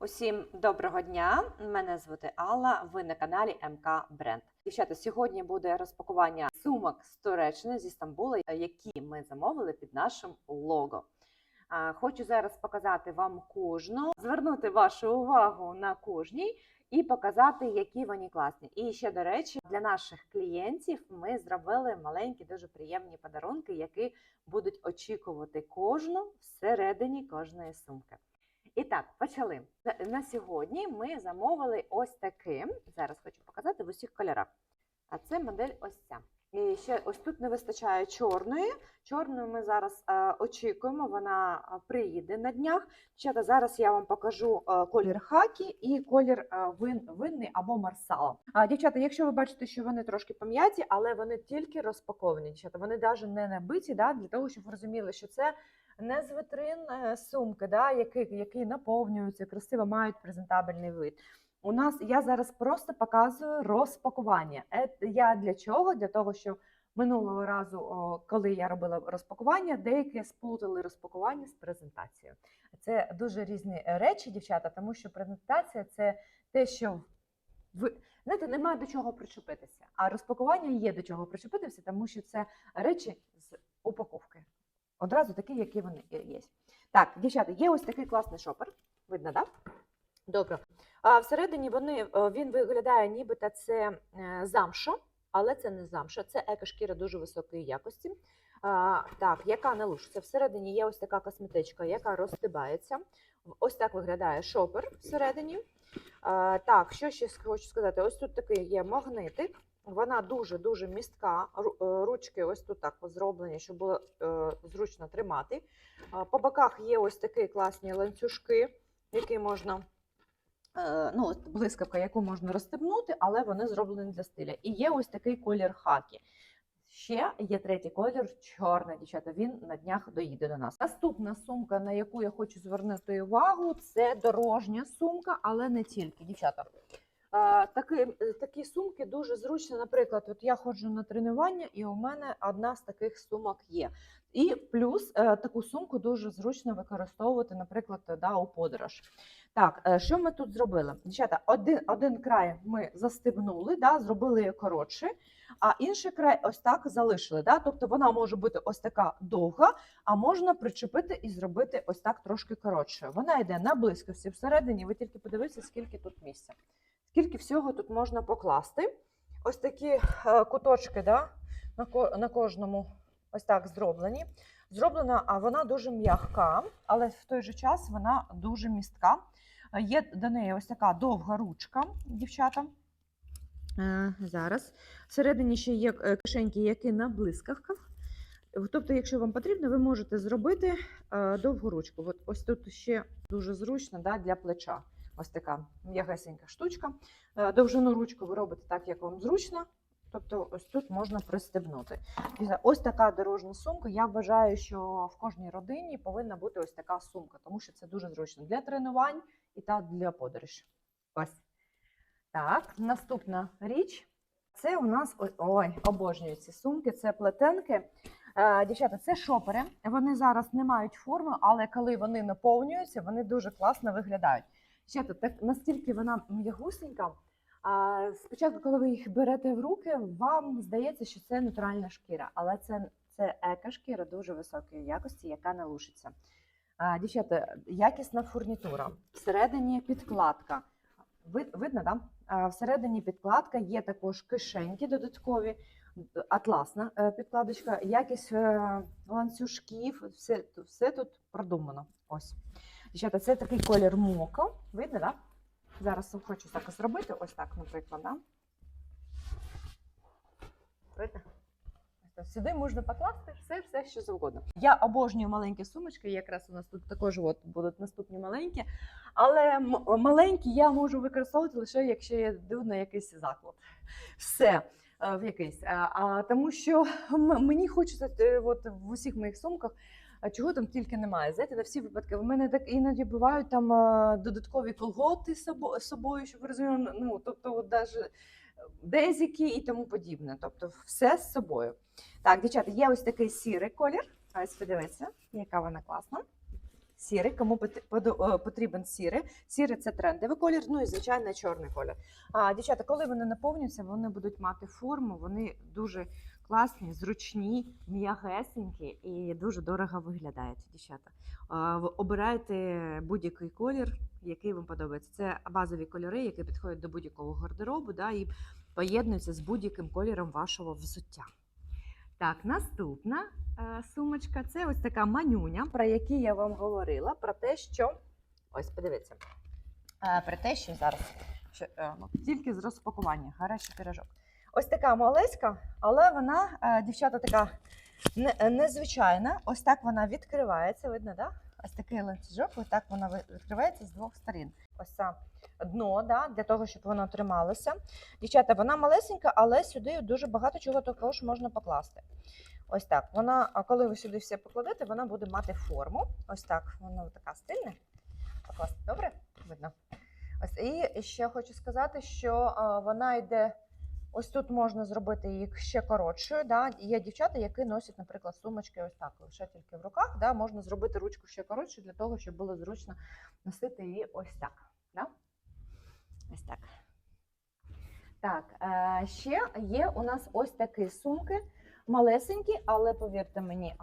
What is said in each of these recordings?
Усім доброго дня! Мене звати Алла. Ви на каналі МК Бренд. Дівчата, сьогодні буде розпакування сумок з Туреччини зі Стамбула, які ми замовили під нашим лого. Хочу зараз показати вам кожну, звернути вашу увагу на кожній і показати, які вони класні. І ще до речі, для наших клієнтів ми зробили маленькі, дуже приємні подарунки, які будуть очікувати кожну всередині кожної сумки. І так, почали. На- сьогодні ми замовили ось таким. Зараз хочу показати в усіх кольорах. А це модель ось ця. І ще ось тут не вистачає чорної. Чорною ми зараз е, очікуємо, вона е, приїде на днях. Дівчата, зараз я вам покажу е, колір хакі і колір е, вин, винний або марсала. Дівчата, якщо ви бачите, що вони трошки пом'яті, але вони тільки розпаковані. Дівчата, вони навіть не набиті, да, для того, щоб ви розуміли, що це не з витрин сумки, да, які, які наповнюються, красиво мають презентабельний вид. У нас я зараз просто показую розпакування. Е, Я для чого? Для того, що минулого разу, коли я робила розпакування, деякі сплутали розпакування з презентацією. Це дуже різні е, речі, дівчата, тому що презентація це те, що ви знаєте, немає до чого причепитися. А розпакування є до чого причепитися, тому що це речі з упаковки. Одразу такі, які вони є. Так, дівчата, є ось такий класний шопер. Видно, так? Добре. А всередині вони, е, він виглядає, нібито це е, замша, але це не замша, це екошкіра дуже високої якості. А, так, яка не лушиться. Всередині є ось така косметичка, яка розстибається. Ось так виглядає шопер всередині. А, так, що ще хочу сказати? Ось тут такий є магнитик. Вона дуже-дуже містка. Е, Ручки ось тут так зроблені, щоб було зручно тримати. По боках є ось такі класні ланцюжки, які можна. Е, Ну, блискавка, яку можна розстебнути, але вони зроблені для стиля. І є ось такий колір хакі. Ще є третій колір чорна дівчата. Він на днях доїде до нас. Наступна сумка, на яку я хочу звернути увагу, це дорожня сумка, але не тільки, дівчата. Такі, е, такі сумки дуже зручно. Наприклад, от я ходжу на тренування, і у мене одна з таких сумок є. І плюс е, таку сумку дуже зручно використовувати, наприклад, да, у подорож. Так, е, що ми тут зробили? Дівчата, один, один край ми застебнули, да, зробили її коротше, а інший край ось так залишили. Да? Тобто вона може бути ось така довга, а можна причепити і зробити ось так трошки коротше. Вона йде на блискавці всередині. Ви тільки подивіться, скільки тут місця. Скільки всього тут можна покласти. Ось такі е, куточки да? на, ко- на кожному ось так зроблені. Зроблена, а вона дуже м'яка, але в той же час вона дуже містка. Е, Є до неї ось така довга ручка, дівчата. Е, Зараз. Всередині ще є кишеньки, які на блискавках. Тобто, якщо вам потрібно, ви можете зробити довгу ручку. От ось тут ще дуже зручно да, для плеча. Ось така м'ягесенька штучка. Е, Довжину ручку ви робите так, як вам зручно. Тобто, ось тут можна пристебнути. Ось така дорожня сумка. Я вважаю, що в кожній родині повинна бути ось така сумка, тому що це дуже зручно для тренувань і та для подорожі. Ось. Так, наступна річ. Це у нас ой, ой, обожнюю ці сумки, це плетенки. Е, дівчата, це шопери. Вони зараз не мають форми, але коли вони наповнюються, вони дуже класно виглядають. Дівчата, так настільки вона м'ягусенька. А спочатку, коли ви їх берете в руки, вам здається, що це натуральна шкіра, але це, це еко-шкіра дуже високої якості, яка не лушиться. А, дівчата, якісна фурнітура. Всередині підкладка. Ви- видно, да? А, Всередині підкладка є також кишеньки додаткові, атласна е, підкладочка, якість е, ланцюжків, все, все тут продумано. Ось. Дівчата, це такий колір моко. Видно, так? Да? Зараз хочу так зробити, ось так, наприклад. Да? Сюди можна покласти все, все, що завгодно. Я обожнюю маленькі сумочки, якраз у нас тут також от будуть наступні маленькі. Але маленькі я можу використовувати лише якщо я йду на якийсь заклад. Все. е, В якийсь. А, а, тому що мені хочеться е, от, в усіх моїх сумках, чого там тільки немає. Знаєте, на всі випадки. В мене так іноді бувають там е, додаткові колготи з собою, щоб ви розуміли, ну, тобто, от навіть дезіки і тому подібне. Тобто, все з собою. Так, дівчата, є ось такий сірий колір. Ось подивіться, яка вона класна. Сірий, кому е, потрібен сірий. Сірий це трендовий колір, ну і звичайно чорний колір. А дівчата, коли вони наповнюються, вони будуть мати форму, вони дуже класні, зручні, м'ягесенькі і дуже дорого виглядають, дівчата. Обирайте будь-який колір, який вам подобається. Це базові кольори, які підходять до будь-якого гардеробу, да, і поєднуються з будь-яким кольором вашого взуття. Так, наступна сумочка це ось така манюня, про які я вам говорила, про те, що ось подивіться, е, про те, що зараз що, е, ну, тільки з розпакування, гарячий пирожок. Ось така малеська, але вона, е, дівчата, така е, незвичайна. Ось так вона відкривається. Видно, да? Ось такий ланцюжок, ось так вона відкривається з двох сторін. Ось це дно, да, для того, щоб воно трималося. Дівчата, вона малесенька, але сюди дуже багато чого також можна покласти. Ось так. Вона, коли ви сюди все покладете, вона буде мати форму. Ось так. Вона така стильна. Покласти. Добре? Видно. Ось і ще хочу сказати, що вона йде. Ось тут можна зробити її ще коротшою. Да? Є дівчата, які носять, наприклад, сумочки ось так, лише тільки в руках. Да? Можна зробити ручку ще коротшою для того, щоб було зручно носити її ось так. Да? Ось так. Так, е, ще є у нас ось такі сумки, малесенькі, але повірте мені,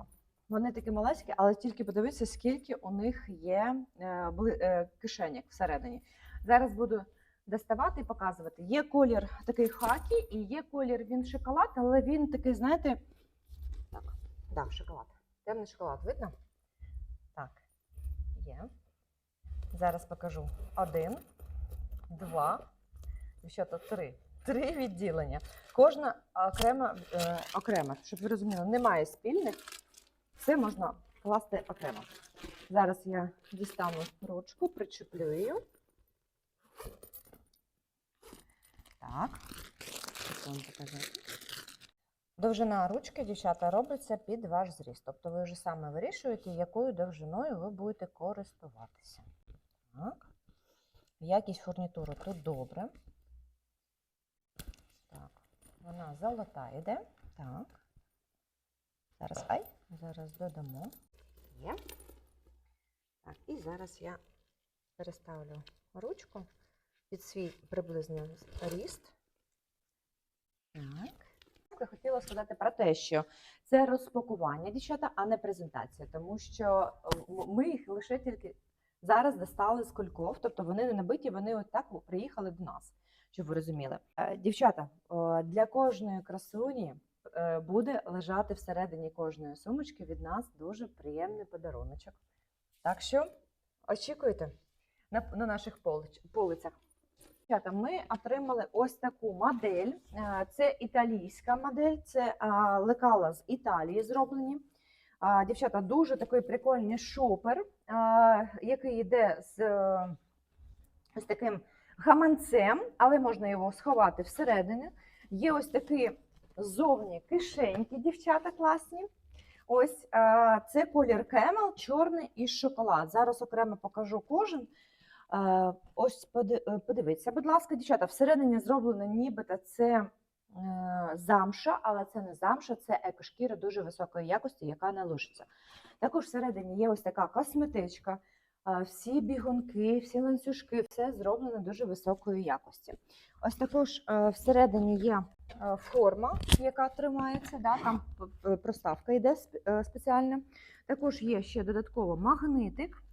вони такі малесенькі, але тільки подивіться, скільки у них є е, е, кишеньок всередині. Зараз буду доставати і показувати. Є колір такий хакі, і є колір він шоколад, але він такий, знаєте, так, да, шоколад. Темний шоколад, видно? Так, є. Зараз покажу. Один, два, ще тут три. Три відділення. Кожна окремо, е, окремо, щоб ви розуміли, немає спільних. Все можна класти окремо. Зараз я дістану ручку, причеплю її. Так. Вам показати? Довжина ручки, дівчата, робиться під ваш зріст. Тобто ви вже саме вирішуєте, якою довжиною ви будете користуватися. Так. Якість фурнітури тут добре. Так, вона золота йде. Так. Зараз, ай, зараз додамо. Є. Так, і зараз я переставлю ручку під свій приблизний ріст. Так. Я хотіла сказати про те, що це розпакування, дівчата, а не презентація, тому що ми їх лише тільки зараз достали з кульков, тобто вони не набиті, вони от так приїхали до нас, щоб ви розуміли. Е, Дівчата, для кожної красуні е, буде лежати всередині кожної сумочки від нас дуже приємний подаруночок. Так що очікуйте на наших полицях. Дівчата, ми отримали ось таку модель. Е, Це італійська модель, це е, лекала з Італії зроблені. Е, Дівчата, дуже такий прикольний шопер, е, який йде з е, ось таким гаманцем, але можна його сховати всередині. Є ось такі ззовні кишеньки, дівчата класні. Ось е, це колір кемел, чорний і шоколад. Зараз окремо покажу кожен. Е, Ось е, подивіться, будь ласка, дівчата, всередині зроблено нібито це е, замша, але це не замша, це екошкіра дуже високої якості, яка не лишиться. Також всередині є ось така косметичка, всі бігунки, всі ланцюжки, все зроблено дуже високої якості. Ось також всередині є форма, яка тримається, да, там проставка йде спеціальна. Також є ще додатково магнитик.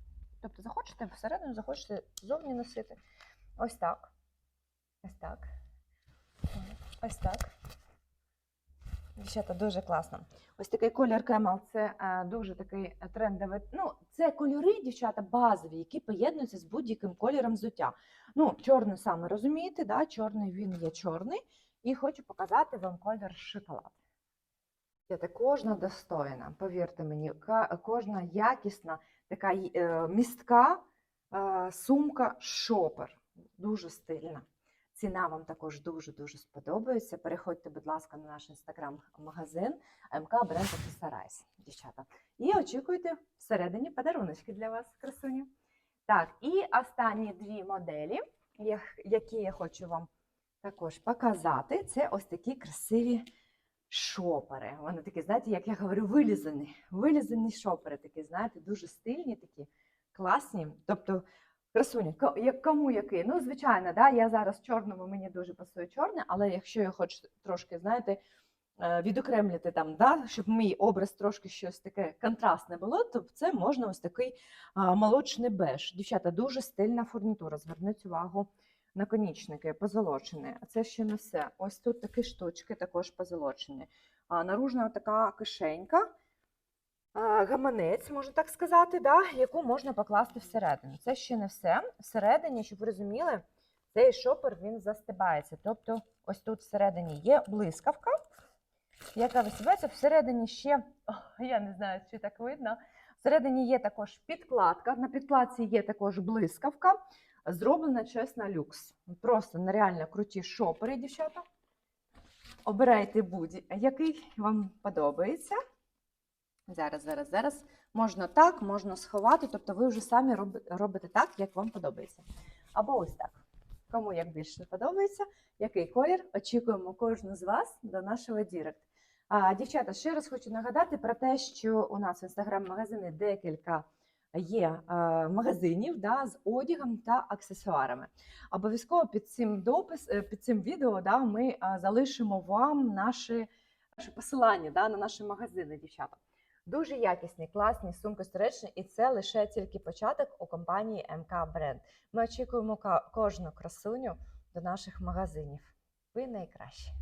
Тобто захочете всередину, захочете зовні носити. Ось так. Ось так. Ось так. Дівчата, дуже класно. Ось такий колір кемел це е, дуже такий трендовий. Ну, це кольори, дівчата, базові, які поєднуються з будь-яким кольором взуття. Ну, чорний саме розумієте, да? чорний він є чорний. І хочу показати вам колір шоколад. Кожна достойна, повірте мені, кожна якісна, така е, містка е, сумка шопер. Дуже стильна. Ціна вам також дуже-дуже сподобається. Переходьте, будь ласка, на наш інстаграм-магазин МК Бренд Accessorize, дівчата. І очікуйте всередині подаруночки для вас, красуні. Так, і останні дві моделі, які я хочу вам також показати, це ось такі красиві шопери. Вони такі, знаєте, як я говорю, вилізані. Вилізані шопери такі, знаєте, дуже стильні такі. класні. Тобто, красуня, ко- кому який? Ну, звичайно, да, я зараз чорному, мені дуже пасує чорне, але якщо я хочу трошки, знаєте, е, відокремлити там, да, щоб мій образ трошки щось таке контрастне було, то це можна ось такий молочний беж. Дівчата, дуже стильна фурнітура. Зверніть увагу наконічники позолочені. А це ще не все. Ось тут такі штучки також позолочені. А, наружна така кишенька, гаманець, можна так сказати, да, яку можна покласти всередину. Це ще не все. Всередині, щоб ви розуміли, цей шопер він застибається. Тобто, ось тут всередині є блискавка, яка висувається. Всередині ще, о, я не знаю, чи так видно. Всередині є також підкладка. На підкладці є також блискавка. Зроблена чесно люкс. Просто нереально круті шопери, дівчата. Обирайте будь-який вам подобається. Зараз, зараз, зараз. Можна так, можна сховати, тобто ви вже самі робите так, як вам подобається. Або ось так. Кому як більше подобається, який колір, очікуємо кожну з вас до нашого Дірект. А, дівчата, ще раз хочу нагадати про те, що у нас в інстаграм-магазині декілька є е, магазинів да, з одягом та аксесуарами. Обов'язково під цим допис, е, під цим відео да, ми е, залишимо вам наші, наші посилання да, на наші магазини, дівчата. Дуже якісні, класні сумки сторічні, і це лише тільки початок у компанії МК Бренд. Ми очікуємо кожну красуню до наших магазинів. Ви найкращі.